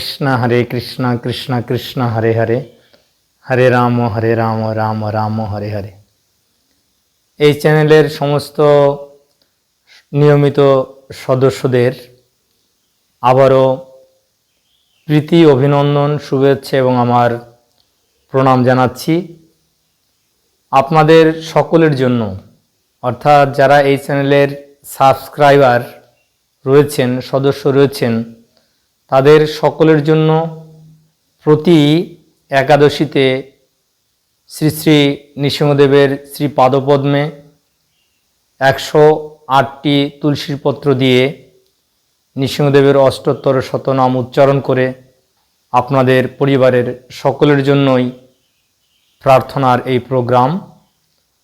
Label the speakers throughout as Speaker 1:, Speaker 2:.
Speaker 1: কৃষ্ণ হরে কৃষ্ণ কৃষ্ণ কৃষ্ণ হরে হরে হরে রাম হরে রাম রাম রাম হরে হরে এই চ্যানেলের সমস্ত নিয়মিত সদস্যদের আবারও প্রীতি অভিনন্দন শুভেচ্ছা এবং আমার প্রণাম জানাচ্ছি আপনাদের সকলের জন্য অর্থাৎ যারা এই চ্যানেলের সাবস্ক্রাইবার রয়েছেন সদস্য রয়েছেন তাদের সকলের জন্য প্রতি একাদশীতে শ্রী শ্রী নৃসিংহদেবের শ্রী পাদপদ্মে একশো আটটি তুলসীর পত্র দিয়ে নৃসিংহদেবের অষ্টোত্তর শতনাম উচ্চারণ করে আপনাদের পরিবারের সকলের জন্যই প্রার্থনার এই প্রোগ্রাম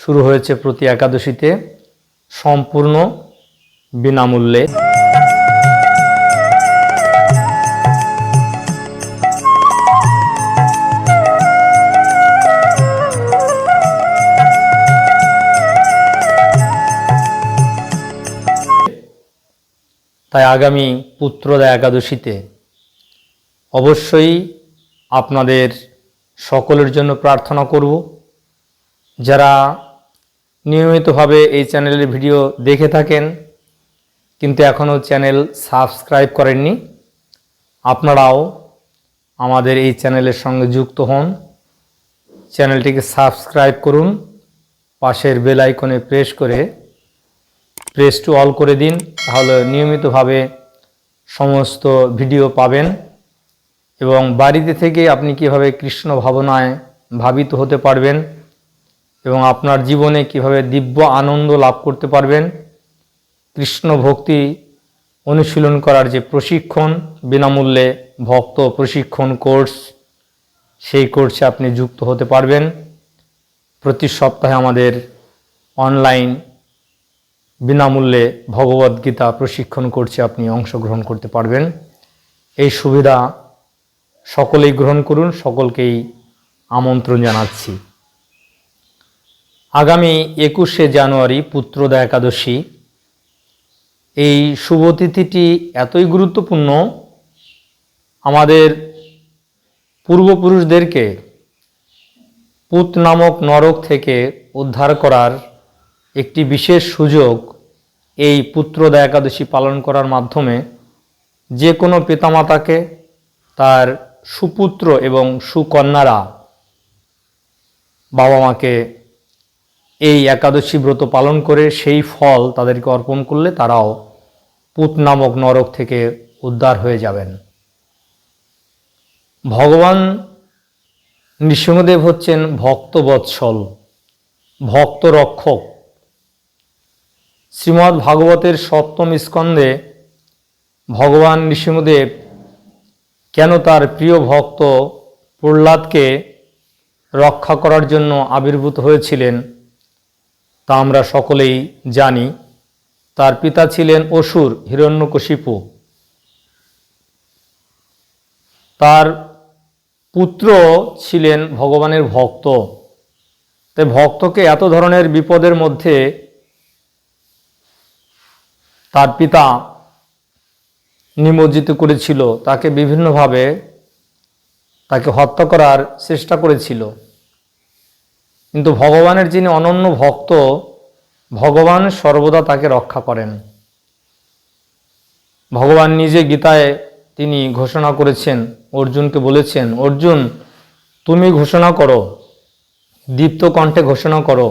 Speaker 1: শুরু হয়েছে প্রতি একাদশীতে সম্পূর্ণ বিনামূল্যে তাই আগামী পুত্রদা একাদশীতে অবশ্যই আপনাদের সকলের জন্য প্রার্থনা করব যারা নিয়মিতভাবে এই চ্যানেলের ভিডিও দেখে থাকেন কিন্তু এখনও চ্যানেল সাবস্ক্রাইব করেননি আপনারাও আমাদের এই চ্যানেলের সঙ্গে যুক্ত হন চ্যানেলটিকে সাবস্ক্রাইব করুন পাশের বেল আইকনে প্রেস করে প্রেস টু অল করে দিন তাহলে নিয়মিতভাবে সমস্ত ভিডিও পাবেন এবং বাড়িতে থেকে আপনি কীভাবে কৃষ্ণ ভাবনায় ভাবিত হতে পারবেন এবং আপনার জীবনে কীভাবে দিব্য আনন্দ লাভ করতে পারবেন কৃষ্ণ ভক্তি অনুশীলন করার যে প্রশিক্ষণ বিনামূল্যে ভক্ত প্রশিক্ষণ কোর্স সেই কোর্সে আপনি যুক্ত হতে পারবেন প্রতি সপ্তাহে আমাদের অনলাইন বিনামূল্যে ভগবদ্গীতা প্রশিক্ষণ করছে আপনি অংশগ্রহণ করতে পারবেন এই সুবিধা সকলেই গ্রহণ করুন সকলকেই আমন্ত্রণ জানাচ্ছি আগামী একুশে জানুয়ারি পুত্রদা একাদশী এই শুভতিথিটি এতই গুরুত্বপূর্ণ আমাদের পূর্বপুরুষদেরকে পুত নামক নরক থেকে উদ্ধার করার একটি বিশেষ সুযোগ এই পুত্রদা একাদশী পালন করার মাধ্যমে যে কোনো পিতামাতাকে তার সুপুত্র এবং সুকন্যারা বাবা মাকে এই একাদশী ব্রত পালন করে সেই ফল তাদেরকে অর্পণ করলে তারাও পুত নামক নরক থেকে উদ্ধার হয়ে যাবেন ভগবান নৃসিংহদেব হচ্ছেন ভক্তবৎসল ভক্ত রক্ষক শ্রীমদ্ ভাগবতের সপ্তম স্কন্ধে ভগবান নৃসিংহদেব কেন তার প্রিয় ভক্ত প্রহ্লাদকে রক্ষা করার জন্য আবির্ভূত হয়েছিলেন তা আমরা সকলেই জানি তার পিতা ছিলেন অসুর হিরণ্যকশিপু তার পুত্র ছিলেন ভগবানের ভক্ত তাই ভক্তকে এত ধরনের বিপদের মধ্যে তার পিতা নিমজ্জিত করেছিল তাকে বিভিন্নভাবে তাকে হত্যা করার চেষ্টা করেছিল কিন্তু ভগবানের যিনি অনন্য ভক্ত ভগবান সর্বদা তাকে রক্ষা করেন ভগবান নিজে গীতায় তিনি ঘোষণা করেছেন অর্জুনকে বলেছেন অর্জুন তুমি ঘোষণা করো দীপ্ত কণ্ঠে ঘোষণা করো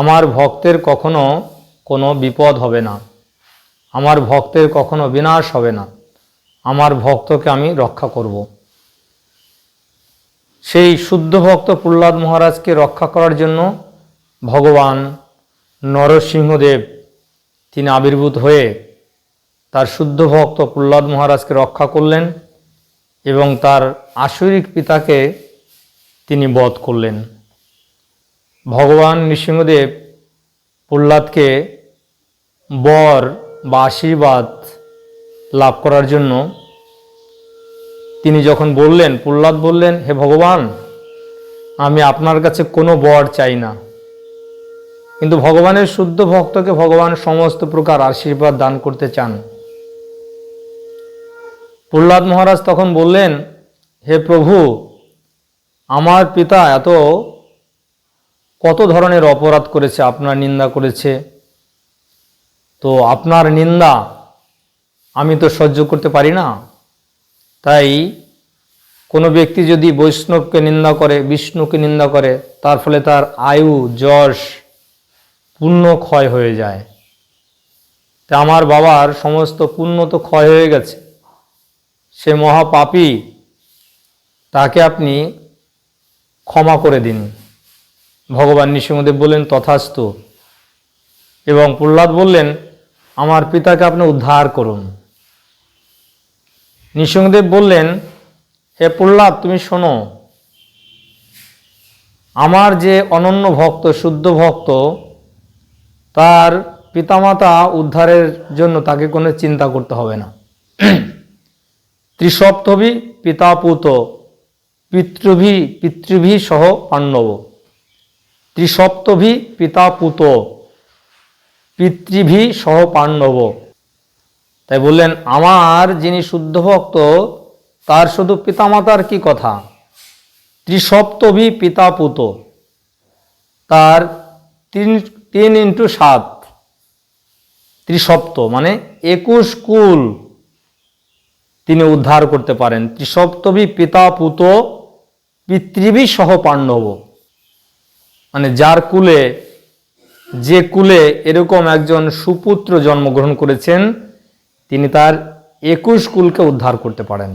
Speaker 1: আমার ভক্তের কখনো কোনো বিপদ হবে না আমার ভক্তের কখনো বিনাশ হবে না আমার ভক্তকে আমি রক্ষা করব সেই শুদ্ধ ভক্ত প্রহ্লাদ মহারাজকে রক্ষা করার জন্য ভগবান নরসিংহদেব তিনি আবির্ভূত হয়ে তার শুদ্ধ ভক্ত প্রহ্লাদ মহারাজকে রক্ষা করলেন এবং তার আসরিক পিতাকে তিনি বধ করলেন ভগবান নৃসিংহদেব প্রহ্লাদকে বর বা আশীর্বাদ লাভ করার জন্য তিনি যখন বললেন প্রহ্লাদ বললেন হে ভগবান আমি আপনার কাছে কোনো বর চাই না কিন্তু ভগবানের শুদ্ধ ভক্তকে ভগবান সমস্ত প্রকার আশীর্বাদ দান করতে চান প্রহ্লাদ মহারাজ তখন বললেন হে প্রভু আমার পিতা এত কত ধরনের অপরাধ করেছে আপনার নিন্দা করেছে তো আপনার নিন্দা আমি তো সহ্য করতে পারি না তাই কোনো ব্যক্তি যদি বৈষ্ণবকে নিন্দা করে বিষ্ণুকে নিন্দা করে তার ফলে তার আয়ু যশ পুণ্য ক্ষয় হয়ে যায় তা আমার বাবার সমস্ত পুণ্য তো ক্ষয় হয়ে গেছে সে মহাপাপী তাকে আপনি ক্ষমা করে দিন ভগবান নিঃসিংহদেব বললেন তথাস্তু এবং প্রহ্লাদ বললেন আমার পিতাকে আপনি উদ্ধার করুন নৃসিংহদেব বললেন হে প্রহ্লাদ তুমি শোনো আমার যে অনন্য ভক্ত শুদ্ধ ভক্ত তার পিতামাতা উদ্ধারের জন্য তাকে কোনো চিন্তা করতে হবে না ত্রিসপ্তভি পিতাপুত পিতৃভি পিতৃভি সহ পাণ্ডব ত্রিসপ্তভি পিতাপুত পিতৃভি সহ পাণ্ডব তাই বললেন আমার যিনি শুদ্ধ ভক্ত তার শুধু পিতামাতার কি কথা ত্রিসপ্তভি পিতা পুত তার তিন তিন ইন্টু সাত ত্রিসপ্ত মানে একুশ কুল তিনি উদ্ধার করতে পারেন ত্রিসপ্তভি পিতা পুত পিতৃভি সহ পাণ্ডব মানে যার কুলে যে কুলে এরকম একজন সুপুত্র জন্মগ্রহণ করেছেন তিনি তার একুশ কুলকে উদ্ধার করতে পারেন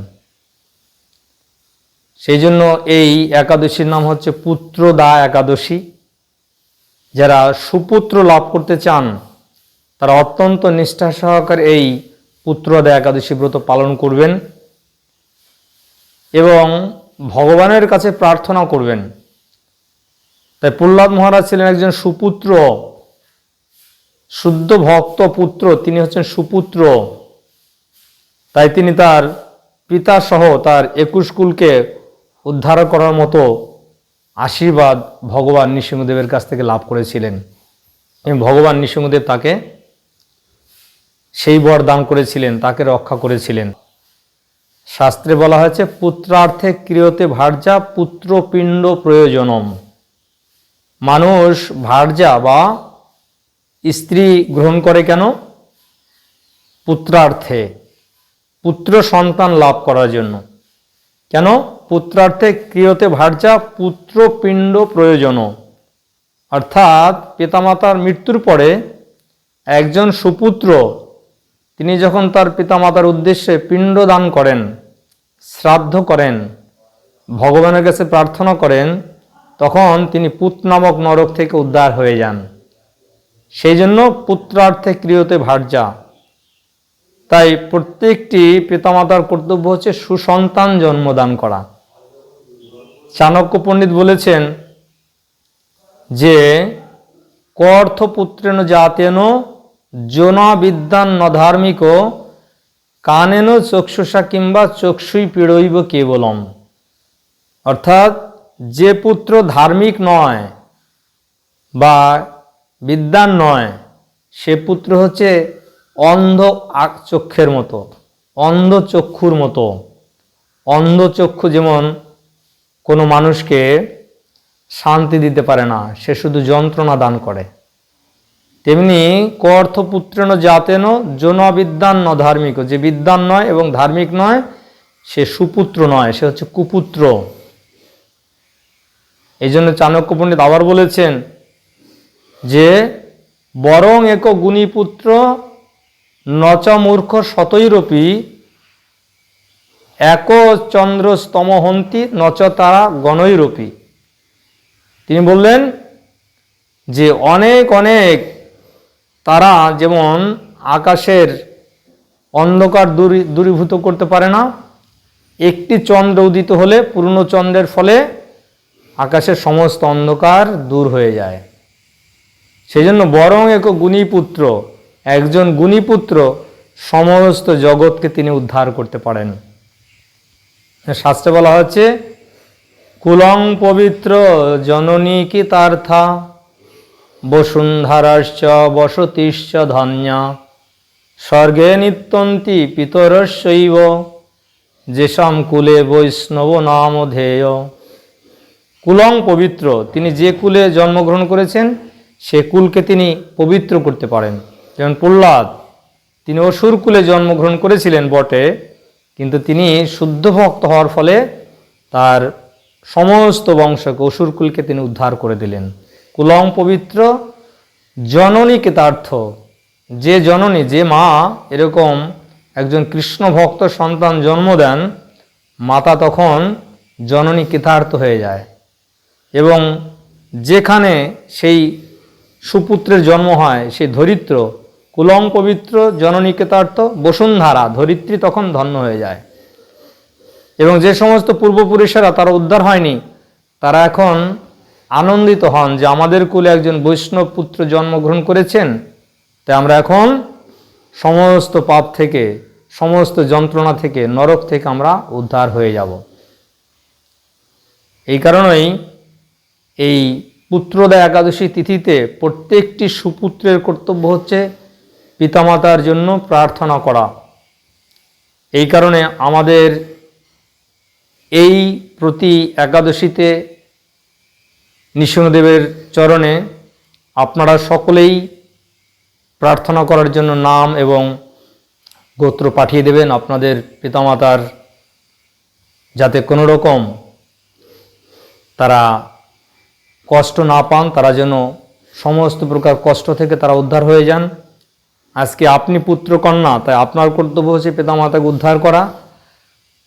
Speaker 1: সেই জন্য এই একাদশীর নাম হচ্ছে পুত্রদা একাদশী যারা সুপুত্র লাভ করতে চান তারা অত্যন্ত নিষ্ঠা সহকার এই পুত্রদা একাদশী ব্রত পালন করবেন এবং ভগবানের কাছে প্রার্থনা করবেন তাই প্রহ্লাদ মহারাজ ছিলেন একজন সুপুত্র শুদ্ধ ভক্ত পুত্র তিনি হচ্ছেন সুপুত্র তাই তিনি তার পিতা সহ তার একুশ কুলকে উদ্ধার করার মতো আশীর্বাদ ভগবান নৃসিংহদেবের কাছ থেকে লাভ করেছিলেন এবং ভগবান নৃসিংহদেব তাকে সেই বর দান করেছিলেন তাকে রক্ষা করেছিলেন শাস্ত্রে বলা হয়েছে পুত্রার্থে ক্রিয়তে ভার্যা পুত্রপিণ্ড প্রয়োজনম মানুষ ভার্যা বা স্ত্রী গ্রহণ করে কেন পুত্রার্থে পুত্র সন্তান লাভ করার জন্য কেন পুত্রার্থে ক্রিয়তে ভার্যা পুত্রপিণ্ড প্রয়োজন অর্থাৎ পিতামাতার মৃত্যুর পরে একজন সুপুত্র তিনি যখন তার পিতামাতার উদ্দেশ্যে পিণ্ড দান করেন শ্রাদ্ধ করেন ভগবানের কাছে প্রার্থনা করেন তখন তিনি পুত নামক নরক থেকে উদ্ধার হয়ে যান সেই জন্য পুত্রার্থে ক্রিয়তে ভার্যা তাই প্রত্যেকটি পিতামাতার কর্তব্য হচ্ছে সুসন্তান জন্মদান করা চাণক্য পণ্ডিত বলেছেন যে পুত্রেন জাতেন জোনা বিদ্যান নধার্মিক কানেন চক্ষুষা কিংবা চক্ষুই পীড়ইব কেবলম অর্থাৎ যে পুত্র ধার্মিক নয় বা বিদ্যান নয় সে পুত্র হচ্ছে অন্ধ চক্ষের মতো অন্ধ চক্ষুর মতো অন্ধ চক্ষু যেমন কোনো মানুষকে শান্তি দিতে পারে না সে শুধু যন্ত্রণা দান করে তেমনি কর্থ পুত্রেন জন বিদ্যান ন ধার্মিক যে বিদ্যান নয় এবং ধার্মিক নয় সে সুপুত্র নয় সে হচ্ছে কুপুত্র এই জন্য চাণক্য পণ্ডিত আবার বলেছেন যে বরং এক গুণীপুত্র নচ মূর্খ শতৈরপি এক স্তমহন্তী নচ তারা গণৈরপি তিনি বললেন যে অনেক অনেক তারা যেমন আকাশের অন্ধকার দূরীভূত করতে পারে না একটি চন্দ্র উদিত হলে পূর্ণ চন্দ্রের ফলে আকাশের সমস্ত অন্ধকার দূর হয়ে যায় সেজন্য বরং এক গুণীপুত্র একজন গুণীপুত্র সমস্ত জগৎকে তিনি উদ্ধার করতে পারেন শাস্ত্রে বলা হচ্ছে কুলং পবিত্র জননী কি তার্থা বসুন্ধারাশ্চ বসতিশ্চ ধন্যা স্বর্গে নিত্যন্তি পিতরস্যৈব যেসাম কুলে বৈষ্ণব নাম ধেয় কুলং পবিত্র তিনি যে কুলে জন্মগ্রহণ করেছেন সে কুলকে তিনি পবিত্র করতে পারেন যেমন প্রহ্লাদ তিনি অসুর কুলে জন্মগ্রহণ করেছিলেন বটে কিন্তু তিনি শুদ্ধ ভক্ত হওয়ার ফলে তার সমস্ত বংশকে অসুর কুলকে তিনি উদ্ধার করে দিলেন কুলং পবিত্র জননী কৃতার্থ যে জননী যে মা এরকম একজন কৃষ্ণ ভক্ত সন্তান জন্ম দেন মাতা তখন জননী কৃতার্থ হয়ে যায় এবং যেখানে সেই সুপুত্রের জন্ম হয় সেই ধরিত্র কুলং পবিত্র জননিকেতার্থ বসুন্ধারা ধরিত্রী তখন ধন্য হয়ে যায় এবং যে সমস্ত পূর্বপুরুষেরা তারা উদ্ধার হয়নি তারা এখন আনন্দিত হন যে আমাদের কুলে একজন বৈষ্ণব পুত্র জন্মগ্রহণ করেছেন তাই আমরা এখন সমস্ত পাপ থেকে সমস্ত যন্ত্রণা থেকে নরক থেকে আমরা উদ্ধার হয়ে যাব এই কারণেই এই পুত্রদা একাদশী তিথিতে প্রত্যেকটি সুপুত্রের কর্তব্য হচ্ছে পিতামাতার জন্য প্রার্থনা করা এই কারণে আমাদের এই প্রতি একাদশীতে নৃসিংহদেবের চরণে আপনারা সকলেই প্রার্থনা করার জন্য নাম এবং গোত্র পাঠিয়ে দেবেন আপনাদের পিতামাতার যাতে কোনো রকম তারা কষ্ট না পান তারা যেন সমস্ত প্রকার কষ্ট থেকে তারা উদ্ধার হয়ে যান আজকে আপনি পুত্রকন্যা তাই আপনার কর্তব্য হচ্ছে পিতামাতাকে উদ্ধার করা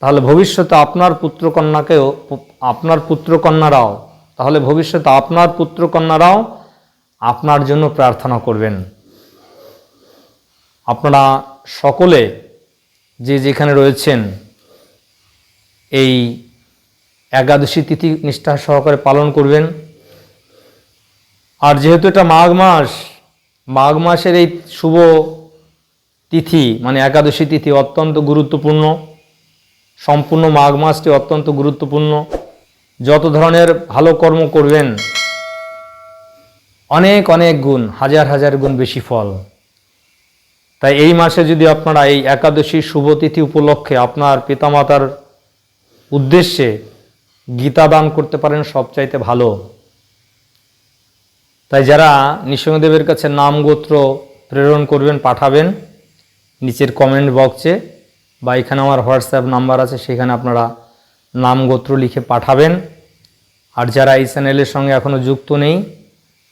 Speaker 1: তাহলে ভবিষ্যতে আপনার পুত্রকন্যাকেও আপনার পুত্রকন্যারাও তাহলে ভবিষ্যতে আপনার পুত্রকন্যারাও আপনার জন্য প্রার্থনা করবেন আপনারা সকলে যে যেখানে রয়েছেন এই একাদশী তিথি নিষ্ঠা সহকারে পালন করবেন আর যেহেতু এটা মাঘ মাস মাঘ মাসের এই শুভ তিথি মানে একাদশী তিথি অত্যন্ত গুরুত্বপূর্ণ সম্পূর্ণ মাঘ মাসটি অত্যন্ত গুরুত্বপূর্ণ যত ধরনের ভালো কর্ম করবেন অনেক অনেক গুণ হাজার হাজার গুণ বেশি ফল তাই এই মাসে যদি আপনারা এই শুভ শুভতিথি উপলক্ষে আপনার পিতামাতার উদ্দেশ্যে গীতা দান করতে পারেন সবচাইতে ভালো তাই যারা নৃসিংহদেবের কাছে নাম গোত্র প্রেরণ করবেন পাঠাবেন নিচের কমেন্ট বক্সে বা এখানে আমার হোয়াটসঅ্যাপ নাম্বার আছে সেখানে আপনারা নাম গোত্র লিখে পাঠাবেন আর যারা এই চ্যানেলের সঙ্গে এখনও যুক্ত নেই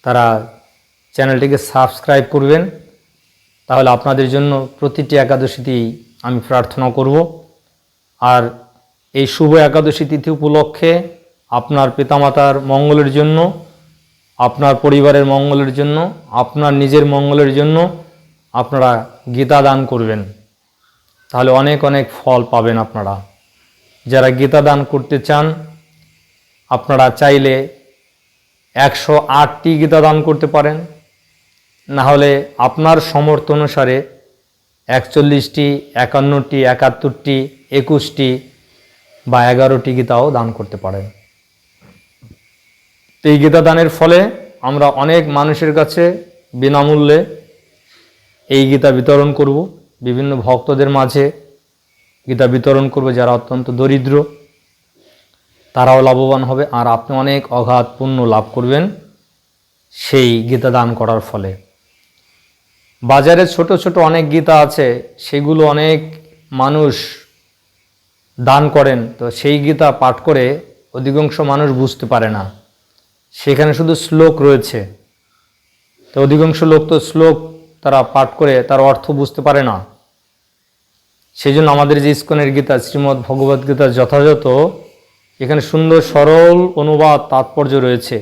Speaker 1: তারা চ্যানেলটিকে সাবস্ক্রাইব করবেন তাহলে আপনাদের জন্য প্রতিটি একাদশীতেই আমি প্রার্থনা করব আর এই শুভ একাদশী তিথি উপলক্ষে আপনার পিতামাতার মঙ্গলের জন্য আপনার পরিবারের মঙ্গলের জন্য আপনার নিজের মঙ্গলের জন্য আপনারা গীতা দান করবেন তাহলে অনেক অনেক ফল পাবেন আপনারা যারা গীতা দান করতে চান আপনারা চাইলে একশো আটটি গীতা দান করতে পারেন না হলে আপনার সমর্থ অনুসারে একচল্লিশটি একান্নটি একাত্তরটি একুশটি বা এগারোটি গীতাও দান করতে পারেন তো এই গীতা দানের ফলে আমরা অনেক মানুষের কাছে বিনামূল্যে এই গীতা বিতরণ করব বিভিন্ন ভক্তদের মাঝে গীতা বিতরণ করব যারা অত্যন্ত দরিদ্র তারাও লাভবান হবে আর আপনি অনেক অঘাত পুণ্য লাভ করবেন সেই গীতা দান করার ফলে বাজারে ছোট ছোট অনেক গীতা আছে সেগুলো অনেক মানুষ দান করেন তো সেই গীতা পাঠ করে অধিকাংশ মানুষ বুঝতে পারে না সেখানে শুধু শ্লোক রয়েছে তো অধিকাংশ লোক তো শ্লোক তারা পাঠ করে তার অর্থ বুঝতে পারে না সেই জন্য আমাদের যে ইস্কনের গীতা শ্রীমদ্ ভগবদ গীতা যথাযথ এখানে সুন্দর সরল অনুবাদ তাৎপর্য রয়েছে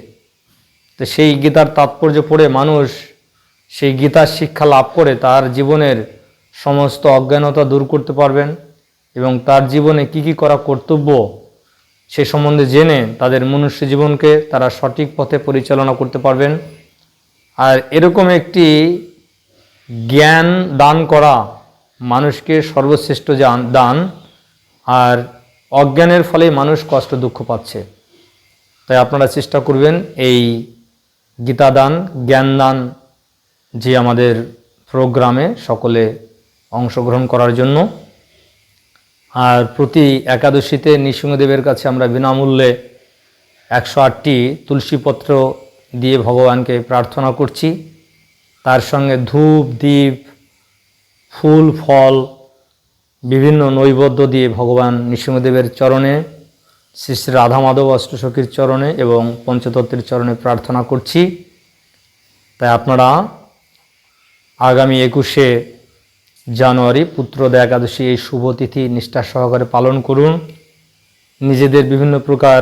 Speaker 1: তো সেই গীতার তাৎপর্য পড়ে মানুষ সেই গীতার শিক্ষা লাভ করে তার জীবনের সমস্ত অজ্ঞানতা দূর করতে পারবেন এবং তার জীবনে কি কি করা কর্তব্য সে সম্বন্ধে জেনে তাদের মনুষ্য জীবনকে তারা সঠিক পথে পরিচালনা করতে পারবেন আর এরকম একটি জ্ঞান দান করা মানুষকে সর্বশ্রেষ্ঠ যে দান আর অজ্ঞানের ফলে মানুষ কষ্ট দুঃখ পাচ্ছে তাই আপনারা চেষ্টা করবেন এই গীতাদান জ্ঞানদান যে আমাদের প্রোগ্রামে সকলে অংশগ্রহণ করার জন্য আর প্রতি একাদশীতে নৃসিংহদেবের কাছে আমরা বিনামূল্যে একশো আটটি তুলসীপত্র দিয়ে ভগবানকে প্রার্থনা করছি তার সঙ্গে ধূপ দ্বীপ ফুল ফল বিভিন্ন নৈবদ্য দিয়ে ভগবান নৃসিংহদেবের চরণে শ্রী শ্রী রাধা মাধব অষ্টসখীর চরণে এবং পঞ্চতত্ত্বের চরণে প্রার্থনা করছি তাই আপনারা আগামী একুশে জানুয়ারি পুত্রদয় একাদশী এই শুভ তিথি নিষ্ঠা সহকারে পালন করুন নিজেদের বিভিন্ন প্রকার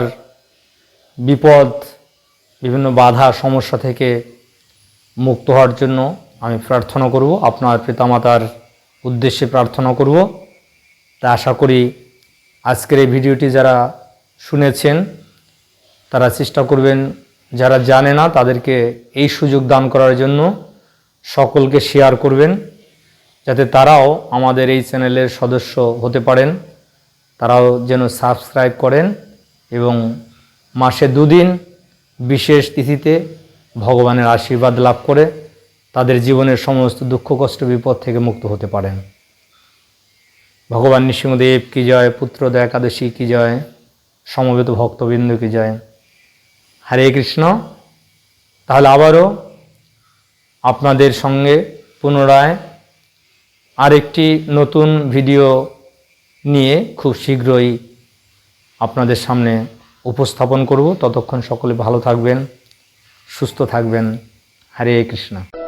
Speaker 1: বিপদ বিভিন্ন বাধা সমস্যা থেকে মুক্ত হওয়ার জন্য আমি প্রার্থনা করব আপনার পিতামাতার উদ্দেশ্যে প্রার্থনা করব তা আশা করি আজকের এই ভিডিওটি যারা শুনেছেন তারা চেষ্টা করবেন যারা জানে না তাদেরকে এই সুযোগ দান করার জন্য সকলকে শেয়ার করবেন যাতে তারাও আমাদের এই চ্যানেলের সদস্য হতে পারেন তারাও যেন সাবস্ক্রাইব করেন এবং মাসে দুদিন বিশেষ তিথিতে ভগবানের আশীর্বাদ লাভ করে তাদের জীবনের সমস্ত দুঃখ কষ্ট বিপদ থেকে মুক্ত হতে পারেন ভগবান নৃসিংহদেব কী জয় পুত্রদয় একাদশী কী জয় সমবেত ভক্তবৃন্দ কী জয় হরে কৃষ্ণ তাহলে আবারও আপনাদের সঙ্গে পুনরায় আরেকটি নতুন ভিডিও নিয়ে খুব শীঘ্রই আপনাদের সামনে উপস্থাপন করব ততক্ষণ সকলে ভালো থাকবেন সুস্থ থাকবেন হরে কৃষ্ণ